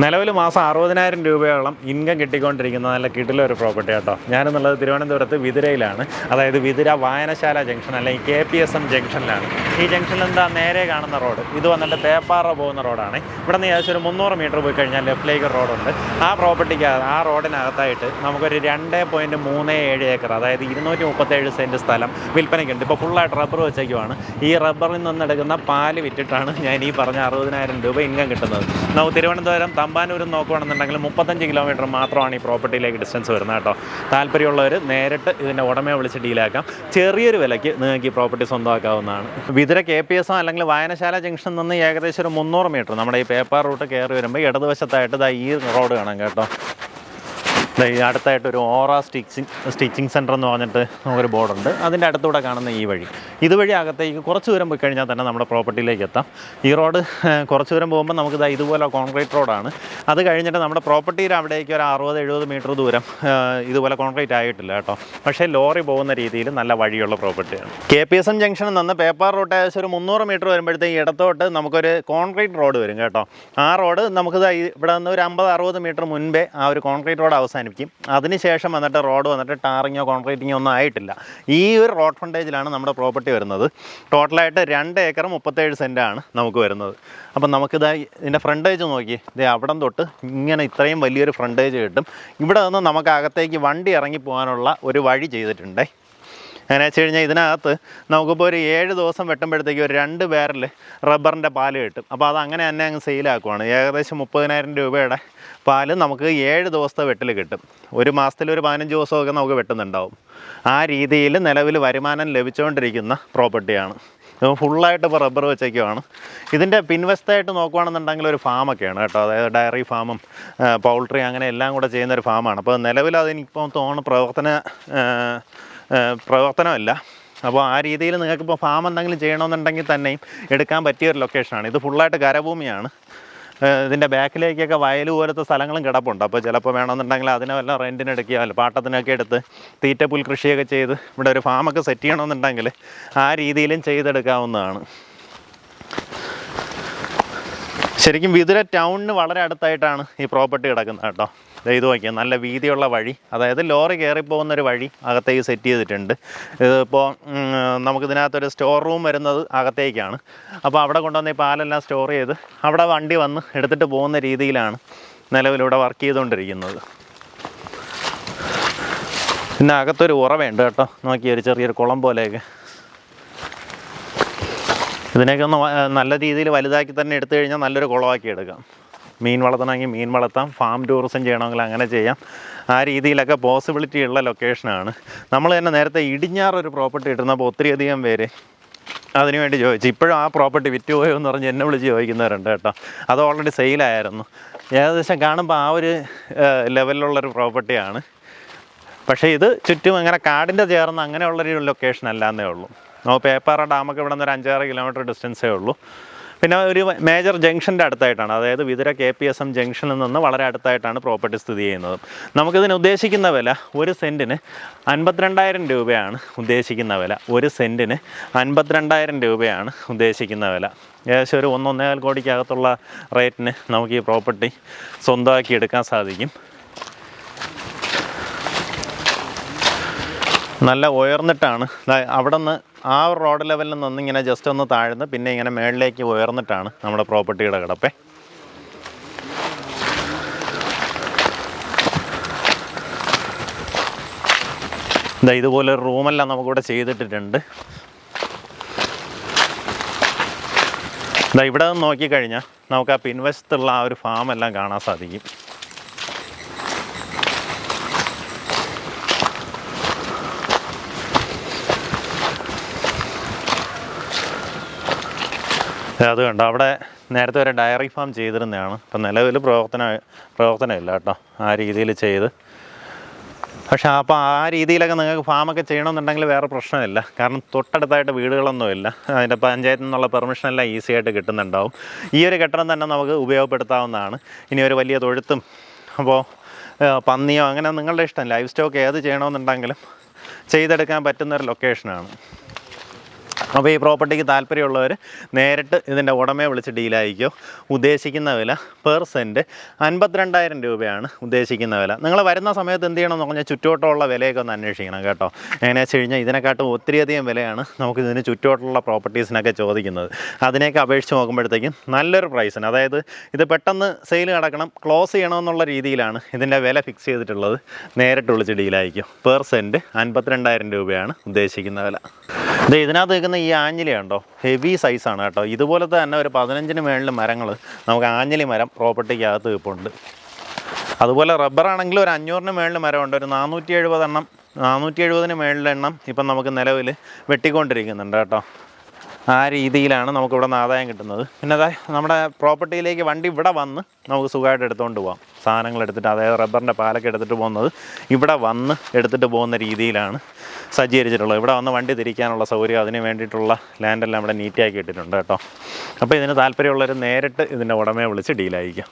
നിലവിൽ മാസം അറുപതിനായിരം രൂപയോളം ഇൻകം കിട്ടിക്കൊണ്ടിരിക്കുന്ന നല്ല കിട്ടിലെ ഒരു പ്രോപ്പർട്ടി കേട്ടോ ഞാനെന്നുള്ളത് തിരുവനന്തപുരത്ത് വിതിരയിലാണ്. അതായത് വിതിര വായനശാല ജംഗ്ഷൻ അല്ലെങ്കിൽ കെ പി എസ് എം ജംഗ്ഷനിലാണ് ഈ ജംഗ്ഷനിൽ എന്താ നേരെ കാണുന്ന റോഡ് ഇത് വന്നിട്ട് പേപ്പാറ പോകുന്ന റോഡാണ് ഇവിടെ നിന്ന് ഏകദേശം ഒരു മുന്നൂറ് മീറ്റർ പോയി കഴിഞ്ഞാൽ ലെഫ്റ്റിലേക്ക് റോഡുണ്ട് ആ പ്രോപ്പർട്ടിക്ക് ആ റോഡിനകത്തായിട്ട് നമുക്കൊരു രണ്ട് പോയിന്റ് മൂന്ന് ഏഴ് ഏക്കർ അതായത് ഇരുന്നൂറ്റി മുപ്പത്തേഴ് സെന്റ് സ്ഥലം വിൽപ്പനയ്ക്കുണ്ട്. ഇപ്പോൾ ഫുള്ളായിട്ട് റബ്ബർ വെച്ചേക്കുവാണ്. ഈ റബ്ബറിൽ നിന്ന് എടുക്കുന്ന പാൽ വിറ്റിട്ടാണ് ഞാൻ ഈ പറഞ്ഞ അറുപതിനായിരം രൂപ ഇൻകം കിട്ടുന്നത്. നമുക്ക് തിരുവനന്തപുരം തമ്പാനൂരും നോക്കുകയാണെന്നുണ്ടെങ്കിൽ മുപ്പത്തഞ്ച് കിലോമീറ്റർ മാത്രമാണ് ഈ പ്രോപ്പർട്ടിയിലേക്ക് ഡിസ്റ്റൻസ് വരുന്നത് കേട്ടോ. താല്പര്യമുള്ളവർ നേരിട്ട് ഇതിന്റെ ഉടമയെ വിളിച്ച് ഡീലാക്കാം ചെറിയൊരു വിലയ്ക്ക് നിങ്ങൾക്ക് ഈ പ്രോപ്പർട്ടി സ്വന്തമാക്കാവുന്നതാണ്. വിതിര കെ പി എസ് അല്ലെങ്കിൽ വായനശാല ജംഗ്ഷൻ നിന്ന് ഏകദേശം ഒരു മുന്നൂറ് മീറ്റർ നമ്മുടെ ഈ പേപ്പർ റൂട്ട് കയറി വരുമ്പോൾ ഇടതുവശത്തായിട്ട് ഇതാ ഈ റോഡ് കാണാം കേട്ടോ. അടുത്തായിട്ട് ഒരു ഓറ സ്റ്റിച്ചിങ് സ്റ്റിച്ചിങ് സെന്റർ എന്ന് പറഞ്ഞിട്ട് നമുക്കൊരു ബോർഡുണ്ട് അതിന്റെ അടുത്തൂടെ കാണുന്ന ഈ വഴി. ഇതുവഴി അകത്തേക്ക് കുറച്ച് ദൂരം പോയി കഴിഞ്ഞാൽ തന്നെ നമ്മുടെ പ്രോപ്പർട്ടിയിലേക്ക് എത്താം. ഈ റോഡ് കുറച്ച് ദൂരം പോകുമ്പോൾ നമുക്ക് ഇതാ ഇതുപോലെ കോൺക്രീറ്റ് റോഡാണ്. അത് കഴിഞ്ഞിട്ട് നമ്മുടെ പ്രോപ്പർട്ടിയിൽ അവിടേക്ക് ഒരു അറുപത് എഴുപത് മീറ്റർ ദൂരം ഇതുപോലെ കോൺക്രീറ്റ് ആയിട്ടില്ല കേട്ടോ. പക്ഷേ ലോറി പോകുന്ന രീതിയിൽ നല്ല വഴിയുള്ള പ്രോപ്പർട്ടിയാണ്. കെ പി എസ് എം ജംഗ്ഷനിൽ നിന്ന് പേപ്പർ റൂട്ട് ഏകദേശം ഒരു മുന്നൂറ് മീറ്റർ വരുമ്പോഴത്തേക്ക് ഇടത്തോട്ട് നമുക്കൊരു കോൺക്രീറ്റ് റോഡ് വരും കേട്ടോ. ആ റോഡ് നമുക്ക് ഇവിടെ നിന്ന് ഒരു അമ്പത് അറുപത് മീറ്റർ മുൻപേ ആ ഒരു കോൺക്രീറ്റ് റോഡ് അവസാനിപ്പിക്കും. അതിനുശേഷം വന്നിട്ട് റോഡ് വന്നിട്ട് ടാറിങ്ങോ കോൺക്രീറ്റിങ്ങോ ഒന്നും ആയിട്ടില്ല. ഈ ഒരു റോഡ് ഫ്രണ്ടേജിലാണ് നമ്മുടെ പ്രോപ്പർട്ടി വരുന്നത്. ടോട്ടലായിട്ട് രണ്ട് ഏക്കർ മുപ്പത്തേഴ് സെന്റാണ് നമുക്ക് വരുന്നത്. അപ്പം നമുക്കിത് ഇതിന്റെ ഫ്രണ്ടേജ് നോക്കി. ഇത് അവിടം തൊട്ട് ഇങ്ങനെ ഇത്രയും വലിയൊരു ഫ്രണ്ടേജ് കിട്ടും. ഇവിടെ നിന്ന് നമുക്ക് അകത്തേക്ക് വണ്ടി ഇറങ്ങി പോകാനുള്ള ഒരു വഴി ചെയ്തിട്ടുണ്ടേ. അങ്ങനെ വെച്ച് കഴിഞ്ഞാൽ ഇതിനകത്ത് നമുക്കിപ്പോൾ ഒരു ഏഴ് ദിവസം വെട്ടുമ്പോഴത്തേക്ക് ഒരു രണ്ട് ബാരൽ റബ്ബറിന്റെ പാൽ കിട്ടും. അപ്പോൾ അത് അങ്ങനെ തന്നെ അങ്ങ് സെയിലാക്കുവാണ് ഏകദേശം മുപ്പതിനായിരം രൂപയുടെ പാൽ നമുക്ക് ഏഴ് ദിവസത്തെ വെട്ടിൽ കിട്ടും. ഒരു മാസത്തിൽ ഒരു പതിനഞ്ച് ദിവസമൊക്കെ നമുക്ക് വെട്ടുന്നുണ്ടാവും. ആ രീതിയിൽ നിലവിൽ വരുമാനം ലഭിച്ചുകൊണ്ടിരിക്കുന്ന പ്രോപ്പർട്ടിയാണ് ഫുള്ളായിട്ട് ഇപ്പോൾ റബ്ബർ വെച്ചേക്കുവാണ്. ഇതിന്റെ പിൻവശത്തായിട്ട് നോക്കുവാണെന്നുണ്ടെങ്കിൽ ഒരു ഫാമൊക്കെയാണ് കേട്ടോ. അതായത് ഡയറി ഫാമും പൗൾട്രി അങ്ങനെ എല്ലാം കൂടെ ചെയ്യുന്ന ഒരു ഫാമാണ് അപ്പോൾ നിലവിൽ അതെനിക്കിപ്പോൾ തോന്നുന്നു പ്രവർത്തന പ്രവർത്തനമല്ല. അപ്പോൾ ആ രീതിയിൽ നിങ്ങൾക്കിപ്പോൾ ഫാം എന്തെങ്കിലും ചെയ്യണമെന്നുണ്ടെങ്കിൽ തന്നെയും എടുക്കാൻ പറ്റിയ ഒരു ലൊക്കേഷനാണ് ഇത് ഫുള്ളായിട്ട് കരഭൂമിയാണ്. ഇതിന്റെ ബാക്കിലേക്കൊക്കെ വയൽ പോലത്തെ സ്ഥലങ്ങളും കിടപ്പുണ്ട്. അപ്പോൾ ചിലപ്പോൾ വേണമെന്നുണ്ടെങ്കിൽ അതിനെ വല്ല റെന്റിന് അല്ല പാട്ടത്തിനൊക്കെ എടുത്ത് തീറ്റപ്പുൽ കൃഷിയൊക്കെ ചെയ്ത് ഇവിടെ ഒരു ഫാമൊക്കെ സെറ്റ് ചെയ്യണമെന്നുണ്ടെങ്കിൽ ആ രീതിയിലും ചെയ്തെടുക്കാവുന്നതാണ്. ശരിക്കും വിതുര ടൗണിന് വളരെ അടുത്തായിട്ടാണ് ഈ പ്രോപ്പർട്ടി കിടക്കുന്നത് കേട്ടോ. ഇത് നോക്കിയാൽ നല്ല വീതിയുള്ള വഴി. അതായത് ലോറി കയറി പോകുന്ന ഒരു വഴി അകത്തേക്ക് സെറ്റ് ചെയ്തിട്ടുണ്ട്. ഇതിപ്പോൾ നമുക്കിതിനകത്തൊരു സ്റ്റോർ റൂം വരുന്നത് അകത്തേക്കാണ്. അപ്പോൾ അവിടെ കൊണ്ടുവന്ന് ഈ പാലെല്ലാം സ്റ്റോർ ചെയ്ത് അവിടെ വണ്ടി വന്ന് എടുത്തിട്ട് പോകുന്ന രീതിയിലാണ് നിലവിലിവിടെ വർക്ക് ചെയ്തുകൊണ്ടിരിക്കുന്നത്. പിന്നെ അകത്തൊരു ഉറവയുണ്ട് കേട്ടോ. നോക്കിയൊരു ചെറിയൊരു കുളം പോലെയൊക്കെ. ഇതിനെയൊക്കെ ഒന്ന് നല്ല രീതിയിൽ വലുതാക്കി തന്നെ എടുത്തു കഴിഞ്ഞാൽ നല്ലൊരു കുളമാക്കി എടുക്കാം. മീൻ വളർത്തണമെങ്കിൽ മീൻ വളർത്താം ഫാം ടൂറിസം ചെയ്യണമെങ്കിൽ അങ്ങനെ ചെയ്യാം. ആ രീതിയിലൊക്കെ പോസിബിലിറ്റി ഉള്ള ലൊക്കേഷനാണ് നമ്മൾ തന്നെ നേരത്തെ ഇടിഞ്ഞാറൊരു പ്രോപ്പർട്ടി ഇട്ടിരുന്നപ്പോൾ ഒത്തിരിയധികം പേര് അതിനുവേണ്ടി ചോദിച്ചു. ഇപ്പോഴും ആ പ്രോപ്പർട്ടി വിറ്റ് പോയോ എന്ന് പറഞ്ഞ് എന്നെ വിളിച്ച് ചോദിക്കുന്നവരുണ്ട് കേട്ടോ. അത് ഓൾറെഡി സെയിലായിരുന്നു ഏകദേശം കാണുമ്പോൾ ആ ഒരു ലെവലിലുള്ളൊരു പ്രോപ്പർട്ടിയാണ് പക്ഷേ ഇത് ചുറ്റും അങ്ങനെ കാടിന്റെ ചേർന്ന് അങ്ങനെയുള്ളൊരു ലൊക്കേഷൻ അല്ലാന്നേ ഉള്ളൂ. നമുക്ക് പേപ്പാറ ഡാമൊക്കെ ഇവിടെ നിന്ന് ഒരു അഞ്ചാറ് കിലോമീറ്റർ ഡിസ്റ്റൻസേ ഉള്ളൂ. പിന്നെ ഒരു മേജർ ജംഗ്ഷന്റെ അടുത്തായിട്ടാണ്. അതായത് Vithura K P S M ജംഗ്ഷനിൽ നിന്ന് വളരെ അടുത്തായിട്ടാണ് പ്രോപ്പർട്ടി സ്ഥിതി ചെയ്യുന്നത്. നമുക്കിതിന് ഉദ്ദേശിക്കുന്ന വില ഒരു സെന്റിന് അൻപത്തിരണ്ടായിരം രൂപയാണ് ഉദ്ദേശിക്കുന്ന വില. ഒരു സെന്റിന് അൻപത്തിരണ്ടായിരം രൂപയാണ് ഉദ്ദേശിക്കുന്ന വില. ഏകദേശം ഒരു ഒന്നൊന്നേകാൽ കോടിക്കകത്തുള്ള റേറ്റിന് നമുക്ക് ഈ പ്രോപ്പർട്ടി സ്വന്തമാക്കി എടുക്കാൻ സാധിക്കും. നല്ല ഉയർന്നിട്ടാണ്. അവിടെ നിന്ന് ആ റോഡ് ലെവലിൽ നിന്ന് ഇങ്ങനെ ജസ്റ്റ് ഒന്ന് താഴ്ന്ന് പിന്നെ ഇങ്ങനെ മേളിലേക്ക് ഉയർന്നിട്ടാണ് നമ്മുടെ പ്രോപ്പർട്ടിയുടെ കിടപ്പേ. ഇതാ ഇതുപോലെ റൂമെല്ലാം നമുക്കിവിടെ ചെയ്തിട്ടിട്ടുണ്ട്. ഇതാ ഇവിടെ നിന്ന് നോക്കിക്കഴിഞ്ഞാൽ നമുക്ക് ആ പിൻവശത്തുള്ള ആ ഒരു ഫാമെല്ലാം കാണാൻ സാധിക്കും. അത് കണ്ടോ. അവിടെ നേരത്തെ ഒരു ഡയറി ഫാം ചെയ്തിരുന്നതാണ്. ഇപ്പം നിലവിൽ പ്രവർത്തന പ്രവർത്തനമില്ല കേട്ടോ ആ രീതിയിൽ ചെയ്ത്. പക്ഷെ അപ്പോൾ ആ രീതിയിലൊക്കെ നിങ്ങൾക്ക് ഫാമൊക്കെ ചെയ്യണമെന്നുണ്ടെങ്കിൽ വേറെ പ്രശ്നമില്ല. കാരണം തൊട്ടടുത്തായിട്ട് വീടുകളൊന്നുമില്ല. അതിന്റെ പഞ്ചായത്തിൽ നിന്നുള്ള പെർമിഷൻ എല്ലാം ഈസി ആയിട്ട് കിട്ടുന്നുണ്ടാവും. ഈ ഒരു കെട്ടിടം തന്നെ നമുക്ക് ഉപയോഗപ്പെടുത്താവുന്നതാണ്. ഇനി ഒരു വലിയ തൊഴുത്തും അപ്പോൾ പന്നിയോ അങ്ങനെ നിങ്ങളുടെ ഇഷ്ടം ലൈഫ് സ്റ്റോക്ക് ഏത് ചെയ്യണമെന്നുണ്ടെങ്കിലും ചെയ്തെടുക്കാൻ പറ്റുന്ന ഒരു ലൊക്കേഷനാണ് അപ്പോൾ ഈ പ്രോപ്പർട്ടിക്ക് താല്പര്യമുള്ളവർ നേരിട്ട് ഇതിന്റെ ഉടമയെ വിളിച്ച് ഡീലായിരിക്കോ. ഉദ്ദേശിക്കുന്ന വില പെർ സെന്റ് അൻപത്തിരണ്ടായിരം രൂപയാണ് ഉദ്ദേശിക്കുന്ന വില. നിങ്ങൾ വരുന്ന സമയത്ത് എന്ത് ചെയ്യണം എന്ന് പറഞ്ഞാൽ ചുറ്റുവട്ടമുള്ള വിലയൊക്കെ ഒന്ന് അന്വേഷിക്കണം കേട്ടോ. എങ്ങനെയാ വെച്ച് കഴിഞ്ഞാൽ ഇതിനെക്കാട്ടും ഒത്തിരിയധികം വിലയാണ് നമുക്ക് ഇതിന് ചുറ്റോട്ടുള്ള പ്രോപ്പർട്ടീസിനൊക്കെ ചോദിക്കുന്നത്. അതിനെയൊക്കെ അപേക്ഷിച്ച് നോക്കുമ്പോഴത്തേക്കും നല്ലൊരു പ്രൈസിന്. അതായത് ഇത് പെട്ടെന്ന് സെയിൽ നടക്കണം ക്ലോസ് ചെയ്യണമെന്നുള്ള രീതിയിലാണ് ഇതിന്റെ വില ഫിക്സ് ചെയ്തിട്ടുള്ളത്. നേരിട്ട് വിളിച്ച് ഡീലായിരിക്കും. പെർ സെന്റ് അൻപത്തിരണ്ടായിരം രൂപയാണ് ഉദ്ദേശിക്കുന്ന വില. ഇത് ഇതിനകത്ത് നിൽക്കുന്ന ഈ ആഞ്ഞിലി ഉണ്ടോ? ഹെവി സൈസാണ് കേട്ടോ. ഇതുപോലത്തെ തന്നെ ഒരു പതിനഞ്ചിന് മേളിൽ മരങ്ങൾ നമുക്ക് ആഞ്ഞിലി മരം പ്രോപ്പർട്ടിക്കകത്ത് ഇപ്പുണ്ട്. അതുപോലെ റബ്ബർ ആണെങ്കിൽ ഒരു അഞ്ഞൂറിന് മേളിൽ മരമുണ്ട്. ഒരു നാനൂറ്റി എഴുപതെണ്ണം നാനൂറ്റി എഴുപതിന് മേളിലെണ്ണം ഇപ്പം നമുക്ക് നിലവിൽ വെട്ടിക്കൊണ്ടിരിക്കുന്നുണ്ട് കേട്ടോ. ആ രീതിയിലാണ് നമുക്ക് ഇവിടെ നിന്ന് ആദായം കിട്ടുന്നത്. പിന്നെ അതായത് നമ്മുടെ പ്രോപ്പർട്ടിയിലേക്ക് വണ്ടി ഇവിടെ വന്ന് നമുക്ക് സുഖമായിട്ട് എടുത്തുകൊണ്ട് പോകാം സാധനങ്ങൾ എടുത്തിട്ട് അതായത് റബ്ബറിന്റെ പാലൊക്കെ എടുത്തിട്ട് പോകുന്നത് ഇവിടെ വന്ന് എടുത്തിട്ട് പോകുന്ന രീതിയിലാണ് സജ്ജീകരിച്ചിട്ടുള്ളത്. ഇവിടെ വന്ന് വണ്ടി തിരിക്കാനുള്ള സൗകര്യം അതിന് വേണ്ടിയിട്ടുള്ള ലാൻഡെല്ലാം ഇവിടെ നീറ്റാക്കി ഇട്ടിട്ടുണ്ട് കേട്ടോ. അപ്പോൾ ഇതിന് താല്പര്യമുള്ളവർ നേരിട്ട് ഇതിന്റെ ഉടമയെ വിളിച്ച് ഡീലായിരിക്കും.